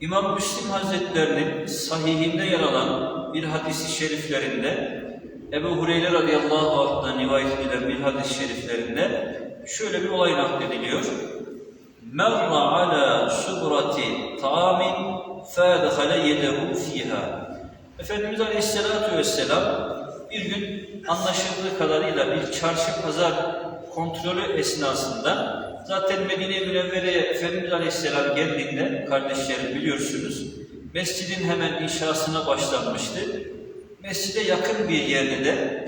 İmam Müslim Hazretlerinin sahihinde yer alan bir hadisi şeriflerinde Ebu Hureyre radıyallahu anh'dan rivayet edilen bir hadis-i şeriflerinde şöyle bir olay naklediliyor. Merra ala subrati ta'amin fâdehale yedehu fiha. Efendimiz Aleyhisselatü Vesselam bir gün anlaşıldığı kadarıyla bir çarşı pazar kontrolü esnasında zaten Medine-i Münevvere'ye Efendimiz Aleyhisselam geldiğinde kardeşlerim biliyorsunuz mescidin hemen inşasına başlanmıştı. Mescide yakın bir yerde de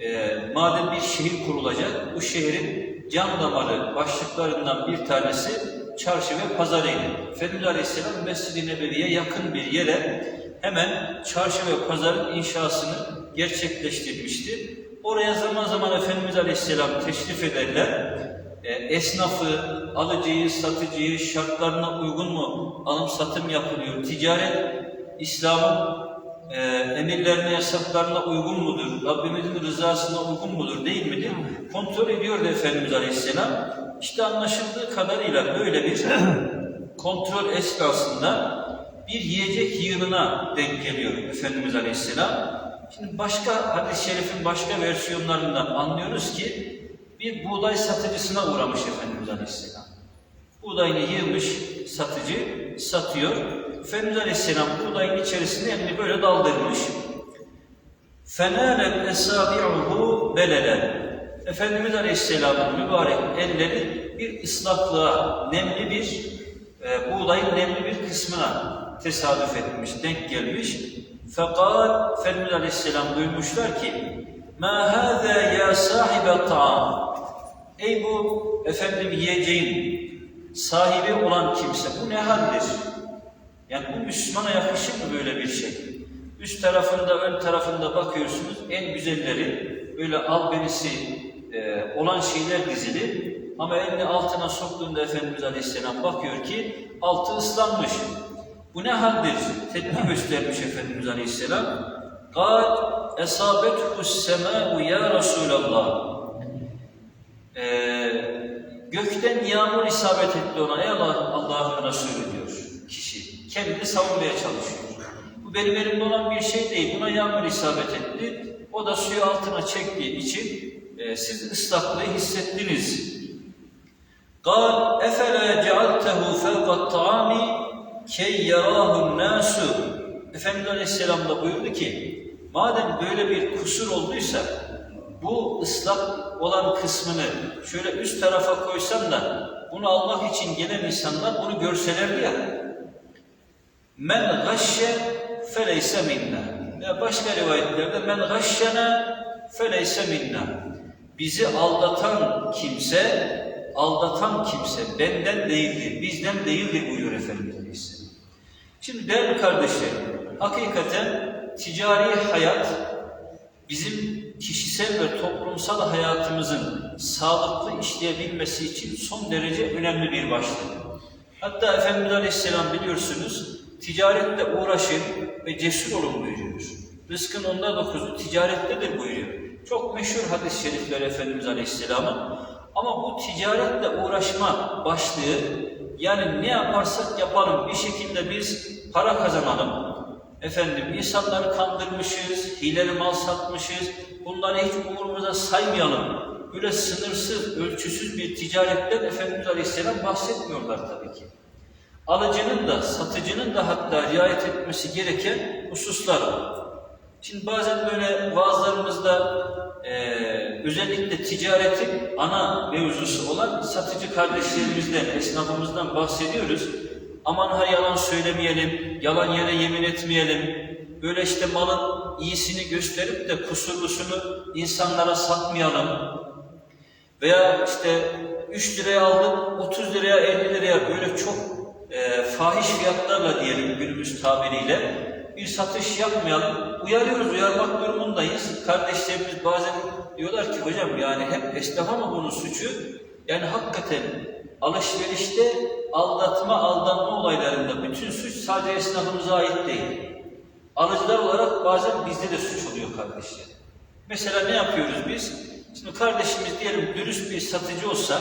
e, madem bir şehir kurulacak bu şehrin can damarı başlıklarından bir tanesi çarşı ve pazarıydı. Efendimiz Aleyhisselam Mescid-i Nebevi'ye yakın bir yere hemen çarşı ve pazarın inşasını gerçekleştirmişti. Oraya zaman zaman Efendimiz Aleyhisselam teşrif ederler. E, esnafı, alıcıyı, satıcıyı, şartlarına uygun mu alım satım yapılıyor? Ticaret, İslam'ın e, emirlerine, yasaklarına uygun mudur? Rabbimizin rızasına uygun mudur, değil midir? Kontrol ediyordu Efendimiz Aleyhisselam. İşte anlaşıldığı kadarıyla böyle bir kontrol esnasında bir yiyecek yığınına denk geliyor Efendimiz Aleyhisselam. Şimdi başka hadis-i şerifin başka versiyonlarından anlıyoruz ki bir buğday satıcısına uğramış Efendimiz Aleyhisselam. Buğdayını yığmış satıcı satıyor. Efendimiz Aleyhisselam buğdayın içerisine elini böyle daldırmış. فَنَالَتْ اَسَابِعُهُ belele. Efendimiz Aleyhisselam'ın mübarek elleri bir ıslaklığa, nemli bir, e, buğdayın nemli bir kısmına tesadüf etmiş, denk gelmiş. Fakat Efendimiz Aleyhisselam duymuşlar ki Ma hâzâ ya sahibe ta'am. Ey bu efendim yiyeceğin sahibi olan kimse bu ne haldir? Yani bu Müslümana yakışır mı böyle bir şey? Üst tarafında, ön tarafında bakıyorsunuz en güzelleri böyle albenisi e, olan şeyler dizili ama elini altına soktuğunda Efendimiz Aleyhisselam bakıyor ki altı ıslanmış. Bu ne haldir? Tepki göstermiş Efendimiz Aleyhisselam. قَالْ اَصَابَتْهُ السَّمَاءُ ya Resulallah. Ee, gökten yağmur isabet etti ona. Ey Allah, Allah'ın Resulü diyor kişi. Kendini savunmaya çalışıyor. Bu benim elimde olan bir şey değil. Buna yağmur isabet etti. O da suyu altına çektiği için e, siz ıslaklığı hissettiniz. قال اَفَلَا جَعَلْتَهُ فَوْقَ الطَّعَامِ كَيْ يَرَاهُ النَّاسُ Efendimiz Aleyhisselam da buyurdu ki, madem böyle bir kusur olduysa, bu ıslak olan kısmını şöyle üst tarafa koysam da, bunu almak için gelen insanlar bunu görselerdi ya, men gashye feleyse minna. Ya başka rivayetlerde men gashyena feleyse minna. Bizi aldatan kimse, aldatan kimse benden değildir, bizden değildir buyuruyor Efendimiz. Şimdi değerli kardeşlerim, hakikaten ticari hayat bizim kişisel ve toplumsal hayatımızın sağlıklı işleyebilmesi için son derece önemli bir başlık. Hatta Efendimiz Aleyhisselam biliyorsunuz ticaretle uğraşın ve cesur olun buyuruyor. Rızkın onda dokuzu ticarettedir buyuruyor. Çok meşhur hadis-i şerifler Efendimiz Aleyhisselam'ın. Ama bu ticaretle uğraşma başlığı yani ne yaparsak yapalım bir şekilde biz para kazanalım. Efendim insanları kandırmışız, hileli mal satmışız. Bunları hiç umurumuza saymayalım. Böyle sınırsız, ölçüsüz bir ticaretten Efendimiz Aleyhisselam bahsetmiyorlar tabii ki. Alıcının da, satıcının da hatta riayet etmesi gereken hususlar var. Şimdi bazen böyle vaazlarımızda e, özellikle ticaretin ana mevzusu olan satıcı kardeşlerimizden, esnafımızdan bahsediyoruz. Aman ha yalan söylemeyelim, yalan yere yemin etmeyelim. Böyle işte malın iyisini gösterip de kusurlusunu insanlara satmayalım. Veya işte 3 liraya aldık, 30 liraya, 50 liraya böyle çok e, fahiş fiyatlarla diyelim günümüz tabiriyle bir satış yapmayalım. Uyarıyoruz, uyarmak durumundayız. Kardeşlerimiz bazen diyorlar ki hocam yani hep esnafa mı bunun suçu? Yani hakikaten alışverişte aldatma, aldanma olaylarında bütün suç sadece esnafımıza ait değil. Alıcılar olarak bazen bizde de suç oluyor kardeşler. Mesela ne yapıyoruz biz? Şimdi kardeşimiz diyelim dürüst bir satıcı olsa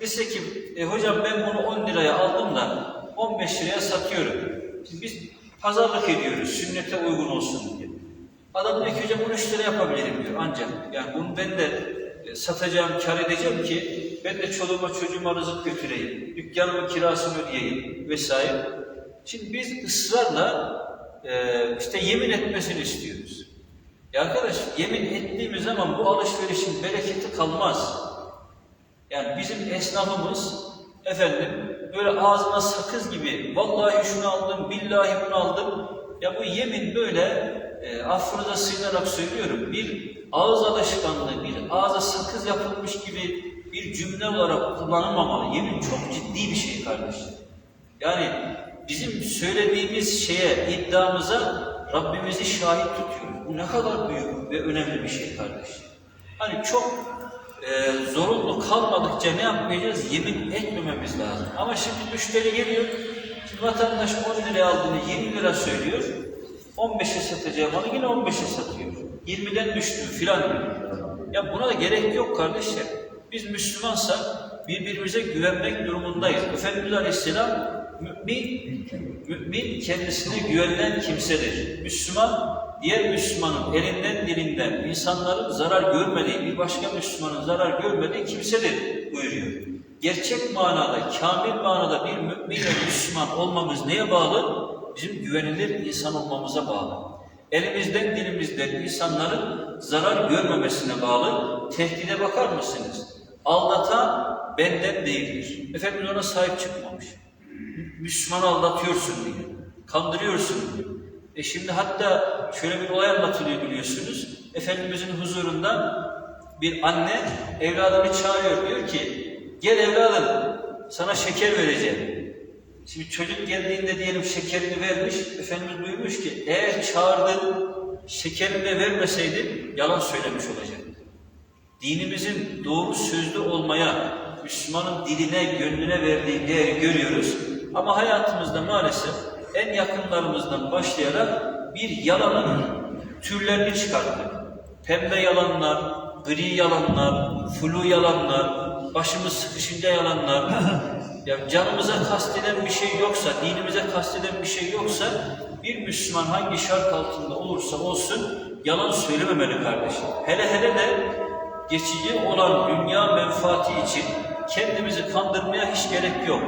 dese ki e, hocam ben bunu 10 liraya aldım da 15 liraya satıyorum. Şimdi biz pazarlık ediyoruz sünnete uygun olsun diye. Adam diyor ki hocam 13 lira yapabilirim diyor ancak. Yani bunu ben de e, satacağım, kar edeceğim ki ben de çoluğuma çocuğuma rızık götüreyim. Dükkanımın kirasını ödeyeyim vesaire. Şimdi biz ısrarla e, işte yemin etmesini istiyoruz. Ya arkadaş yemin ettiğimiz zaman bu alışverişin bereketi kalmaz. Yani bizim esnafımız efendim böyle ağzına sakız gibi vallahi şunu aldım, billahi bunu aldım. Ya bu yemin böyle e, affınıza sığınarak söylüyorum bir ağız alışkanlığı, bir ağza sakız yapılmış gibi bir cümle olarak kullanılmamalı. Yemin çok ciddi bir şey kardeşler. Yani bizim söylediğimiz şeye, iddiamıza Rabbimizi şahit tutuyoruz. Bu ne kadar büyük ve önemli bir şey kardeş. Hani çok e, zorunlu kalmadıkça ne yapmayacağız? Yemin etmememiz lazım. Ama şimdi müşteri geliyor, şimdi vatandaş 10 liraya aldığını 20 lira söylüyor, 15'e satacağı malı yine 15'e satıyor. 20'den düştü filan diyor. Ya buna da gerek yok kardeşler. Biz Müslümansak birbirimize güvenmek durumundayız. Efendimiz Aleyhisselam mümin, mümin kendisine güvenilen kimsedir. Müslüman, diğer Müslümanın elinden dilinden insanların zarar görmediği, bir başka Müslümanın zarar görmediği kimsedir buyuruyor. Gerçek manada, kamil manada bir mümin ve Müslüman olmamız neye bağlı? Bizim güvenilir insan olmamıza bağlı. Elimizden dilimizden insanların zarar görmemesine bağlı. Tehdide bakar mısınız? Aldatan benden değildir. Efendimiz ona sahip çıkmamış. Müslümanı aldatıyorsun diye, kandırıyorsun diye. E şimdi hatta şöyle bir olay anlatılıyor biliyorsunuz. Efendimizin huzurunda bir anne evladını çağırıyor diyor ki gel evladım sana şeker vereceğim. Şimdi çocuk geldiğinde diyelim şekerini vermiş, Efendimiz buyurmuş ki eğer çağırdın şekerini de vermeseydin yalan söylemiş olacaktı. Dinimizin doğru sözlü olmaya, Müslümanın diline, gönlüne verdiği değeri görüyoruz. Ama hayatımızda maalesef en yakınlarımızdan başlayarak bir yalanın türlerini çıkarttık. Pembe yalanlar, gri yalanlar, flu yalanlar, başımız sıkışınca yalanlar, ya canımıza kasteden bir şey yoksa, dinimize kasteden bir şey yoksa, bir Müslüman hangi şart altında olursa olsun yalan söylememeli kardeşim. Hele hele de geçici olan dünya menfaati için kendimizi kandırmaya hiç gerek yok.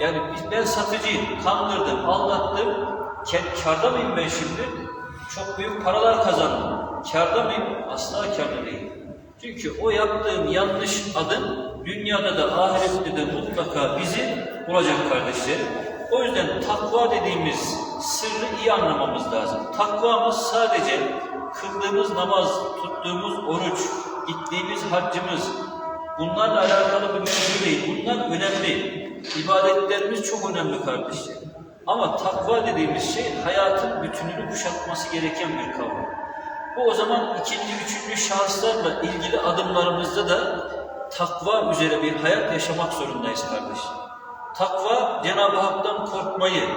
Yani ben satıcıyım, kandırdım, aldattım. Karda mıyım ben şimdi? Çok büyük paralar kazandım. Karda mıyım? Asla karda değil. Çünkü o yaptığım yanlış adım dünyada da ahirette de mutlaka bizi bulacak kardeşlerim. O yüzden takva dediğimiz sırrı iyi anlamamız lazım. Takvamız sadece kıldığımız namaz, tuttuğumuz oruç, gittiğimiz haccımız, bunlarla alakalı bir mevzu değil. Bunlar önemli. İbadetlerimiz çok önemli kardeşler. Ama takva dediğimiz şey hayatın bütününü kuşatması gereken bir kavram. Bu o zaman ikinci, üçüncü şahıslarla ilgili adımlarımızda da takva üzere bir hayat yaşamak zorundayız kardeşim. Takva Cenab-ı Hak'tan korkmayı,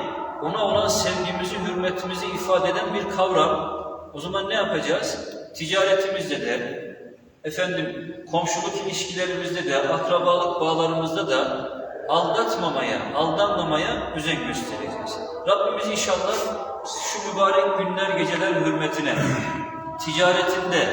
ona olan sevgimizi, hürmetimizi ifade eden bir kavram. O zaman ne yapacağız? Ticaretimizde de, efendim komşuluk ilişkilerimizde de, akrabalık bağlarımızda da aldatmamaya, aldanmamaya özen göstereceğiz. Rabbimiz inşallah şu mübarek günler, geceler hürmetine, ticaretinde,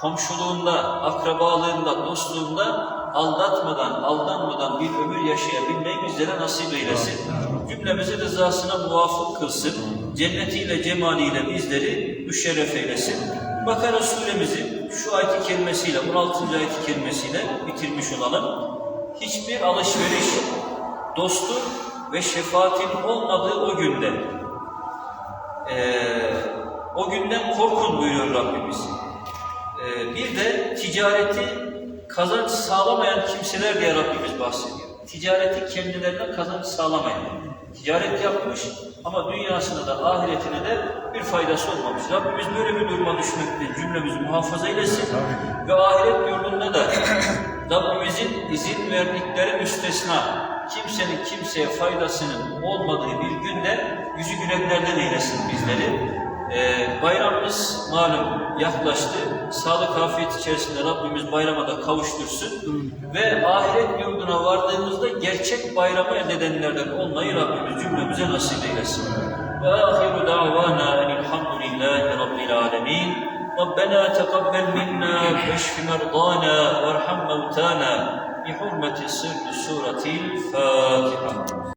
komşuluğunda, akrabalığında, dostluğunda aldatmadan, aldanmadan bir ömür yaşayabilmeyi bizlere nasip eylesin. Cümlemizi rızasına muvafık kılsın. Cennetiyle, cemaliyle bizleri müşerref eylesin. Bakara suremizi şu ayet-i kerimesiyle, 16. ayet-i kerimesiyle bitirmiş olalım. Hiçbir alışveriş, dostluk ve şefaatin olmadığı o günde ee, o günden korkun buyuruyor Rabbimiz. Ee, bir de ticareti kazanç sağlamayan kimseler diye Rabbimiz bahsediyor. Ticareti kendilerine kazanç sağlamayan. Ticaret yapmış ama dünyasına da ahiretine de bir faydası olmamış. Rabbimiz böyle bir duruma düşmekte cümlemizi muhafaza eylesin. Ve ahiret yolunda da Rabbimizin izin verdikleri müstesna kimsenin kimseye faydasının olmadığı bir günde yüzü gülenlerden eylesin bizleri. Ee, bayramımız malum yaklaştı. Sağlık afiyet içerisinde Rabbimiz bayrama da kavuştursun. Ve ahiret yurduna vardığımızda gerçek bayramı elde edenlerden olmayı Rabbimiz cümlemize nasip eylesin. Ve ahiru davana enilhamdülillahi rabbil alemin. ربنا تقبل منا واشف مرضانا وارحم موتانا بحرمة سر سورة الفاتحة